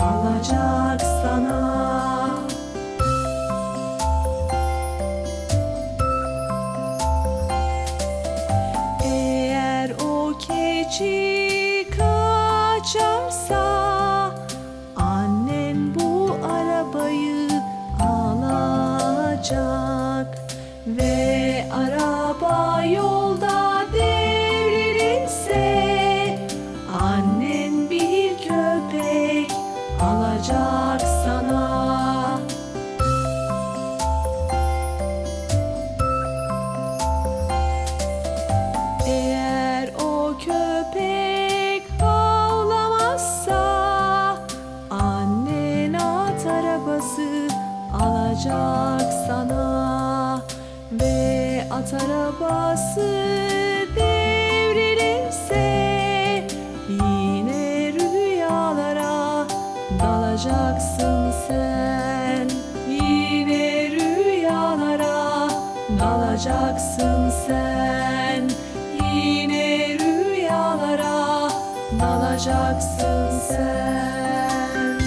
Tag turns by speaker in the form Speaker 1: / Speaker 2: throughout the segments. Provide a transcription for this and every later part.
Speaker 1: alacak sana. Dalacaksın sen Yine rüyalara dalacaksın sen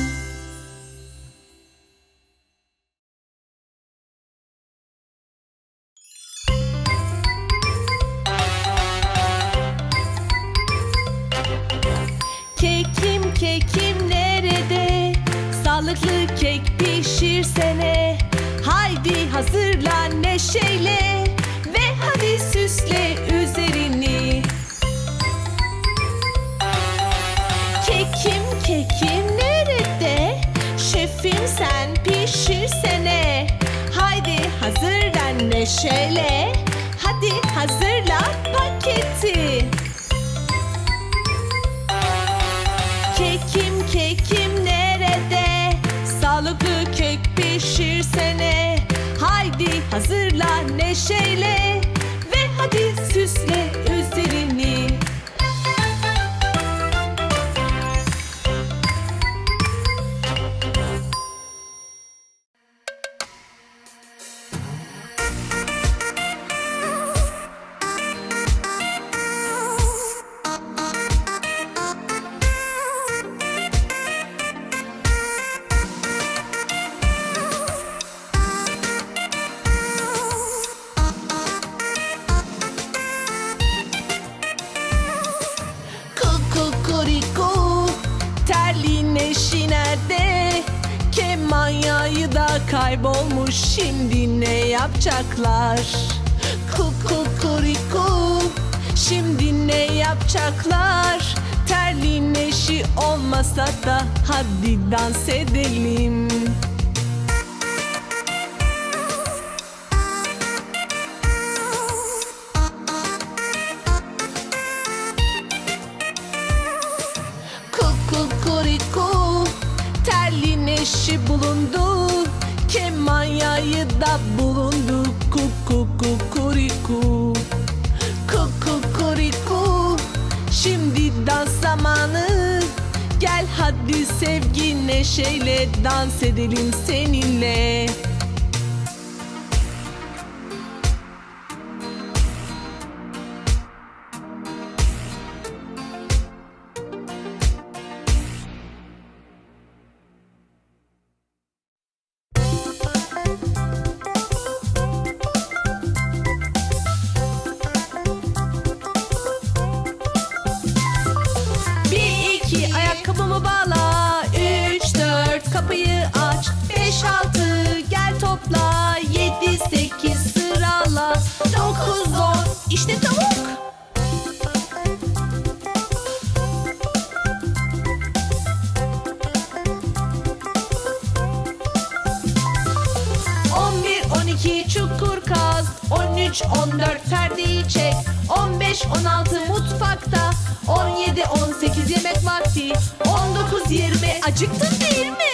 Speaker 1: Kekim kekim nerede? Sağlıklı kek pişirsene. Haydi hazırla neşeyle süsle üzerini. Kekim kekim nerede? Şefim sen pişirsene. Haydi hazırla neşeyle. Hadi hazırla paketi. Kekim kekim nerede? Sağlıklı kek pişirsene. Haydi hazırla neşeyle hadi süsle üzerini. Keman yağı da kaybolmuş Şimdi ne yapacaklar? Kukukuriko Şimdi ne yapacaklar? Terli neşi olmasa da Hadi dans edelim Neşi bulundu. Keman yağı da bulundu? Kukukuriko Kukukuriko Şimdi dans zamanı. Gel hadi sevgi neşeyle Dans edelim seninle sekiz sırala Dokuz on. İşte tavuk. On bir on iki çukur kaz. On üç on dört perdeyi çek. On beş on altı mutfakta. On yedi on sekiz yemek vakti. On dokuz yirmi acıktın değil mi?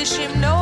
Speaker 1: this hymn, no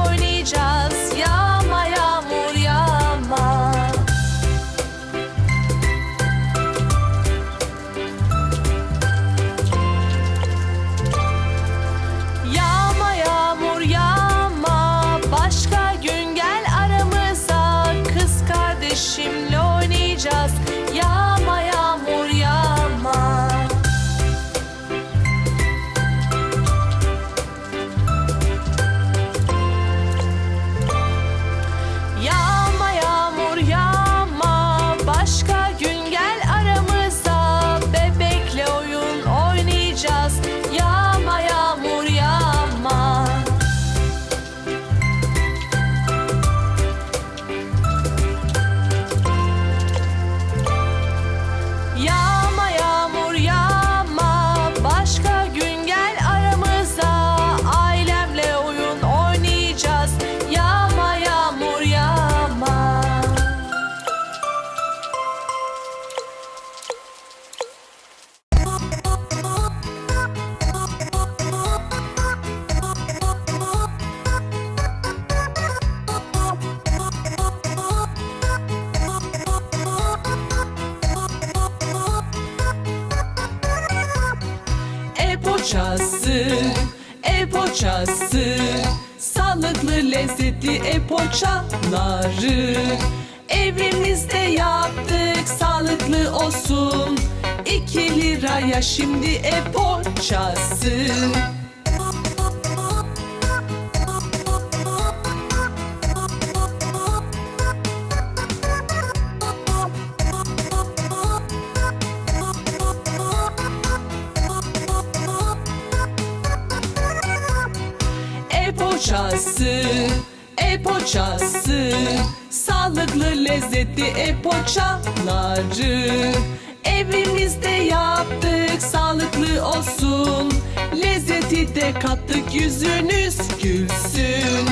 Speaker 1: poğaçası E poğaçası Sağlıklı lezzetli e poğaçaları Evimizde yaptık sağlıklı olsun. 2 liraya şimdi e poğaçası poğaçası Sağlıklı lezzetli e-poğaçaları Evimizde yaptık sağlıklı olsun. Lezzeti de kattık yüzünüz gülsün.